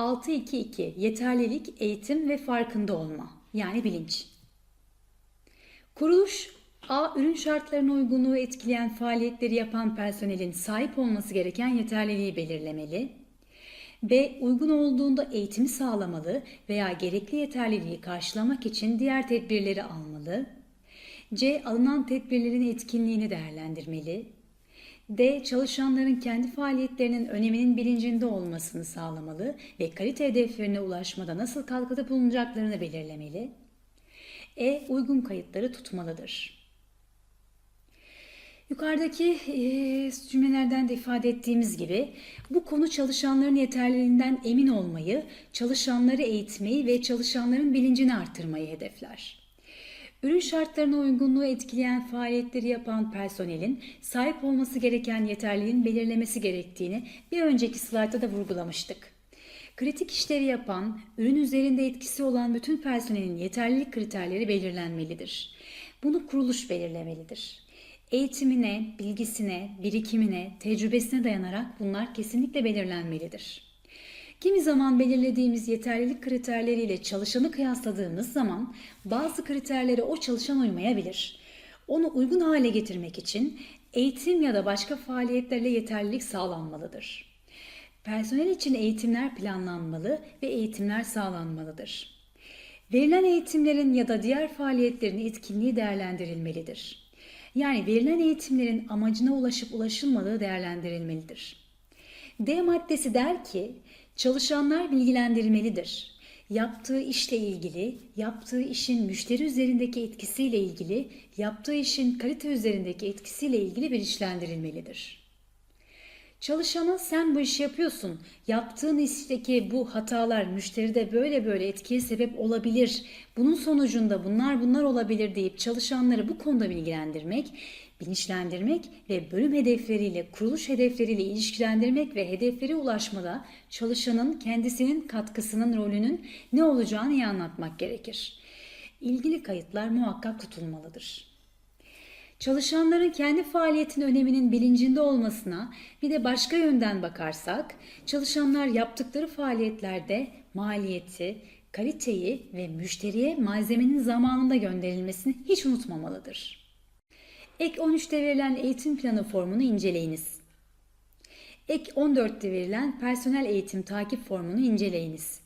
622 Yeterlilik, eğitim ve farkında olma yani bilinç. Kuruluş A. Ürün şartlarına uygunluğu etkileyen faaliyetleri yapan personelin sahip olması gereken yeterliliği belirlemeli. B. Uygun olduğunda eğitimi sağlamalı veya gerekli yeterliliği karşılamak için diğer tedbirleri almalı. C. Alınan tedbirlerin etkinliğini değerlendirmeli. D. Çalışanların kendi faaliyetlerinin öneminin bilincinde olmasını sağlamalı ve kalite hedeflerine ulaşmada nasıl katkıda bulunacaklarını belirlemeli. E. Uygun kayıtları tutmalıdır. Yukarıdaki e, cümlelerden de ifade ettiğimiz gibi bu konu çalışanların yeterliliğinden emin olmayı, çalışanları eğitmeyi ve çalışanların bilincini artırmayı hedefler. Ürün şartlarına uygunluğu etkileyen faaliyetleri yapan personelin sahip olması gereken yeterliliğin belirlemesi gerektiğini bir önceki slaytta da vurgulamıştık. Kritik işleri yapan, ürün üzerinde etkisi olan bütün personelin yeterlilik kriterleri belirlenmelidir. Bunu kuruluş belirlemelidir. Eğitimine, bilgisine, birikimine, tecrübesine dayanarak bunlar kesinlikle belirlenmelidir. Kimi zaman belirlediğimiz yeterlilik kriterleriyle çalışanı kıyasladığımız zaman bazı kriterlere o çalışan uymayabilir. Onu uygun hale getirmek için eğitim ya da başka faaliyetlerle yeterlilik sağlanmalıdır. Personel için eğitimler planlanmalı ve eğitimler sağlanmalıdır. Verilen eğitimlerin ya da diğer faaliyetlerin etkinliği değerlendirilmelidir. Yani verilen eğitimlerin amacına ulaşıp ulaşılmadığı değerlendirilmelidir. D maddesi der ki, çalışanlar bilgilendirilmelidir. Yaptığı işle ilgili, yaptığı işin müşteri üzerindeki etkisiyle ilgili, yaptığı işin kalite üzerindeki etkisiyle ilgili bilinçlendirilmelidir. Çalışana sen bu işi yapıyorsun. Yaptığın işteki bu hatalar müşteride böyle böyle etkiye sebep olabilir. Bunun sonucunda bunlar bunlar olabilir deyip çalışanları bu konuda bilgilendirmek, bilinçlendirmek ve bölüm hedefleriyle, kuruluş hedefleriyle ilişkilendirmek ve hedeflere ulaşmada çalışanın kendisinin katkısının rolünün ne olacağını iyi anlatmak gerekir. İlgili kayıtlar muhakkak tutulmalıdır. Çalışanların kendi faaliyetinin öneminin bilincinde olmasına bir de başka yönden bakarsak, çalışanlar yaptıkları faaliyetlerde maliyeti, kaliteyi ve müşteriye malzemenin zamanında gönderilmesini hiç unutmamalıdır. Ek 13'te verilen eğitim planı formunu inceleyiniz. Ek 14'te verilen personel eğitim takip formunu inceleyiniz.